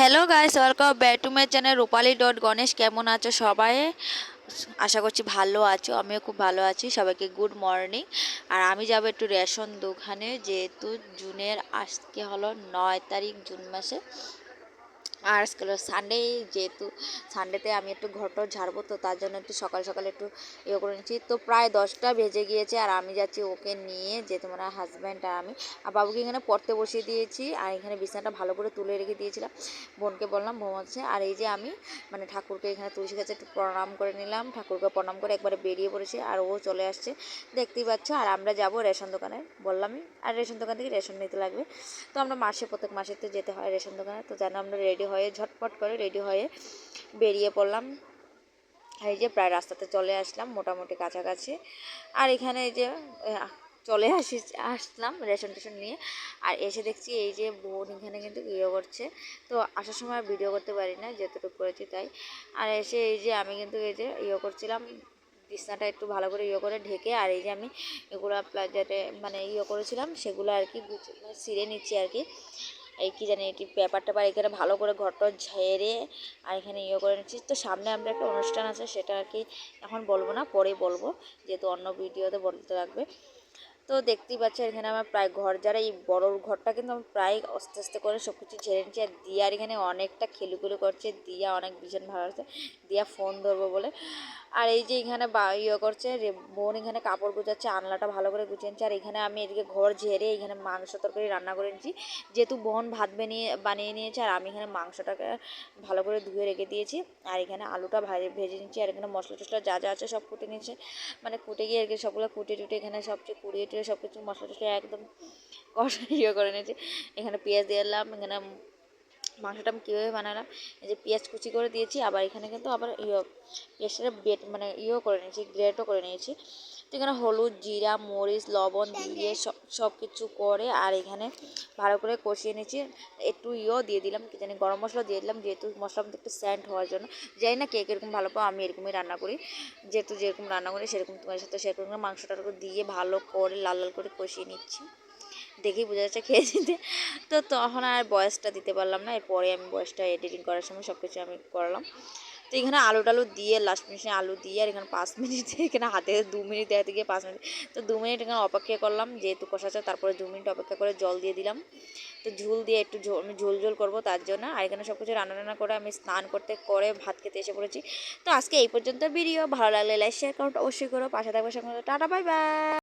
Hello guys welcome back to my channel Rupali dot Ganesh কেমন আছো সবাই? আশা করছি ভালো আছো, আমিও খুব ভালো আছি। সবাইকে গুড মর্নিং আর আমি যাব একটু রেশন দোকানে, যেহেতু জুনের আজকে হলো নয় তারিখ, জুন মাসে। আর আজকে সানডে যেহেতু সানডেতে আমি একটু ঘরটর ঝাড়বো, তো তার জন্য একটু সকাল সকাল একটু ইয়ে করে নিচ্ছি। তো প্রায় দশটা বেজে গিয়েছে আর আমি যাচ্ছি ওকে নিয়ে, যে তোমার হাজব্যান্ড আর আমি। আর বাবুকে এখানে পড়তে বসিয়ে দিয়েছি আর এখানে বিছানাটা ভালো করে তুলে রেখে দিয়েছিলাম। বোনকে বললাম ঘুমাচ্ছে আর এই যে আমি মানে ঠাকুরকে এখানে তুলসী গাছে একটু প্রণাম করে নিলাম। ঠাকুরকে প্রণাম করে একবারে বেরিয়ে পড়েছি আর ও চলে আসছে। দেখতেই পাচ্ছ, আর আমরা যাব রেশন দোকানে। বললামই, আর রেশন দোকান থেকে রেশন নিতে লাগবে। তো আমরা মাসে, প্রত্যেক মাসে তো যেতে হয় রেশন দোকানে। তো যেন আমরা রেডি হয়ে ঝটপট করে রেডি হয়ে বেরিয়ে পড়লাম। এই যে প্রায় রাস্তাতে চলে আসলাম মোটামুটি কাছাকাছি। আর এখানে এই যে চলে আসি, আসলাম রেশন টেশন নিয়ে। আর এসে দেখছি এই যে বোন এখানে কিন্তু ইয়ে করছে। তো আসার সময় ভিডিও করতে পারি না, যতটুকু করেছি তাই। আর এসে এই যে আমি কিন্তু এই যে ইয়ে করছিলাম, বিছনাটা একটু ভালো করে ইয়ে করে ঢেকে আর এই যে আমি এগুলো প্লাজাতে মানে ইয়ে করেছিলাম, সেগুলো আর কি গুছিয়ে মানে ছিঁড়ে নিচ্ছি আর কি। এই কি জানি এটি পেপার টেপার এখানে ভালো করে ঘরটা ঝেড়ে আর এখানে ইয়ে করে নিচ্ছি। তো সামনে আমরা একটা অনুষ্ঠান আছে, সেটা আর কি এখন বলব না, পরে বলব, যেহেতু অন্য ভিডিওতে বলতে লাগবে তো দেখতেই পাচ্ছি এখানে আমার প্রায় ঘর, যারা এই বড় ঘরটা কিন্তু আমি প্রায় আস্তে আস্তে করে সব কিছু ঝেড়ে নিচ্ছি। আর দিয়ার এখানে অনেকটা খেলুখেলু করছে, দিয়া অনেক ভীষণ ভালো আছে। দিয়া ফোন ধরবো বলে। আর এই যে এখানে ইয়ে করছে বোন এখানে কাপড় গুছাচ্ছে, আনলাটা ভালো করে গুছিয়ে নিচ্ছে। আর এখানে আমি এদিকে ঘর ঝেড়ে এখানে মাংস তরকারি রান্না করে নিচ্ছি। যেহেতু বোন ভাত বানিয়ে বানিয়ে নিয়েছে, আর আমি এখানে মাংসটাকে ভালো করে ধুয়ে রেখে দিয়েছি। আর এখানে আলুটা ভাজে, ভেজে নিচ্ছি। আর এখানে মশলা টশলা যা যা আছে সব কুটে নিচ্ছে। মানে কুটে গিয়ে আর কি সবগুলো কুটে টুটে এখানে সবচেয়ে কুড়িয়ে টুড়িয়ে সব কিছু মশলা টশলা একদম কষা ইয়ে করে নিয়েছি। এখানে পেঁয়াজ দিয়ে এলাম এখানে মাংসটা আমি কীভাবে বানালাম, এই যে পেঁয়াজ কুচি করে দিয়েছি, আবার এখানে কিন্তু আবার ইয়ে পেঁয়াজটা বেট মানে ইয়েও করে নিয়েছি, গ্রেটও করে নিয়েছি। তো এখানে হলুদ, জিরা, মরিচ, লবণ দিয়ে সব কিছু করে আর এখানে ভালো করে কষিয়ে নিয়েছি। একটু ইয়েও দিয়ে দিলাম, কি জানি গরম মশলা দিয়ে দিলাম, যেহেতু মশলার মধ্যে একটু স্যান্ড হওয়ার জন্য। যাই না কেক এরকম ভালো পাও, আমি এরকমই রান্না করি। যেহেতু যেরকম রান্না করি, সেরকম তোমার সাথে সেরকম মাংসটা দিয়ে ভালো করে, লাল লাল করে কষিয়ে নিচ্ছি। দেখেই বোঝা যাচ্ছে খেয়ে দিতে তো তখন আর বয়সটা দিতে পারলাম না, এরপরে আমি বয়সটা এডিটিং করার সময় সব কিছু আমি করলাম। তো এখানে আলু টালু দিয়ে লাস্ট মিনিটে আলু দিয়ে আর এখানে পাঁচ মিনিট এখানে হাতে দু মিনিট দেখাতে গিয়ে পাঁচ মিনিট তো দু মিনিট এখানে অপেক্ষা করলাম, যেহেতু কষাচ্ছে তারপরে দু মিনিট অপেক্ষা করে জল দিয়ে দিলাম। তো ঝুল দিয়ে একটু ঝোল, আমি ঝোল ঝোল করব তার জন্য। আর এখানে সব কিছু রান্না রান্না করে আমি স্নান করতে করে ভাত খেতে এসে পড়েছি। তো আজকে এই পর্যন্ত ভিডিও ভালো লাগলে লাইক শেয়ার করো অবশ্যই করো। পাশে থাকবে সঙ্গে টাটা বাই বাই